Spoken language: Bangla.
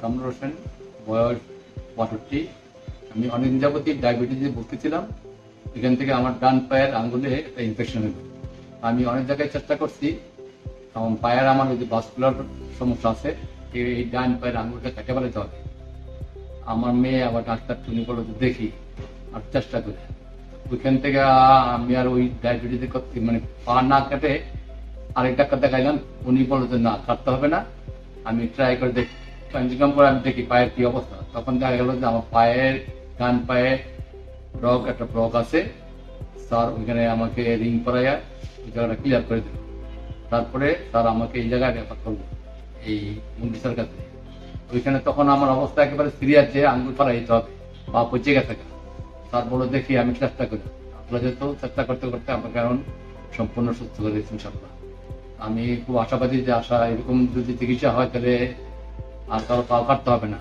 কামরুল হোসেন বয়স পঁয়ষট্টি। আমি অনেক যাবতীয় ডায়াবেটিসে ভুগতেছিলাম। এখান থেকে আমার ডান পায়ের আঙ্গুলে একটা ইনফেকশন হলো। আমি অনেক জায়গায় চেষ্টা করছি। আমার পায়ের আমার যে ভাস্কুলার সমস্যা আছে এই ডান পায়ের আঙ্গুলটা কেটে ফেলাতে হবে আমার মেয়ে আবার ডাক্তার টুনি বলে দেখি, আর চেষ্টা করে। ওইখান থেকে আমি আর ওই ডায়াবেটিস মানে পা না কেটে আরেক ডাক্তার দেখাইলাম, উনি বলল যে না, কাটতে হবে না। আমি ট্রাই করে দেখি কনজিউম করে আমি দেখি পায়ের কি অবস্থা। তখন দেখা গেল যে আমার পায়ের ডান পায়ে ব্লক একটা ব্লক আছে। স্যার ওইখানে আমাকে রিং করাইয়া ওই জায়গাটা ক্লিয়ার করে দিল। তারপরে স্যার আমাকে এই জায়গায় রেফার করল, এই মুন্ডিসার কাছে। ওইখানে তখন আমার অবস্থা একেবারে সিরিয়াস যে আঙ্গুল পাড়া যেতে হবে বা পচে গেছে স্যার বলে দেখি, আমি চেষ্টা করি। আপনারা যেহেতু চেষ্টা করতে করতে আমার কারণ সম্পূর্ণ সুস্থ করে দিয়েছি ইনশাল্লাহ আমি খুব আশাবাদী যে আশা এরকম যদি চিকিৎসা হয়, তাহলে আর কারও পাও কাটতে হবে না।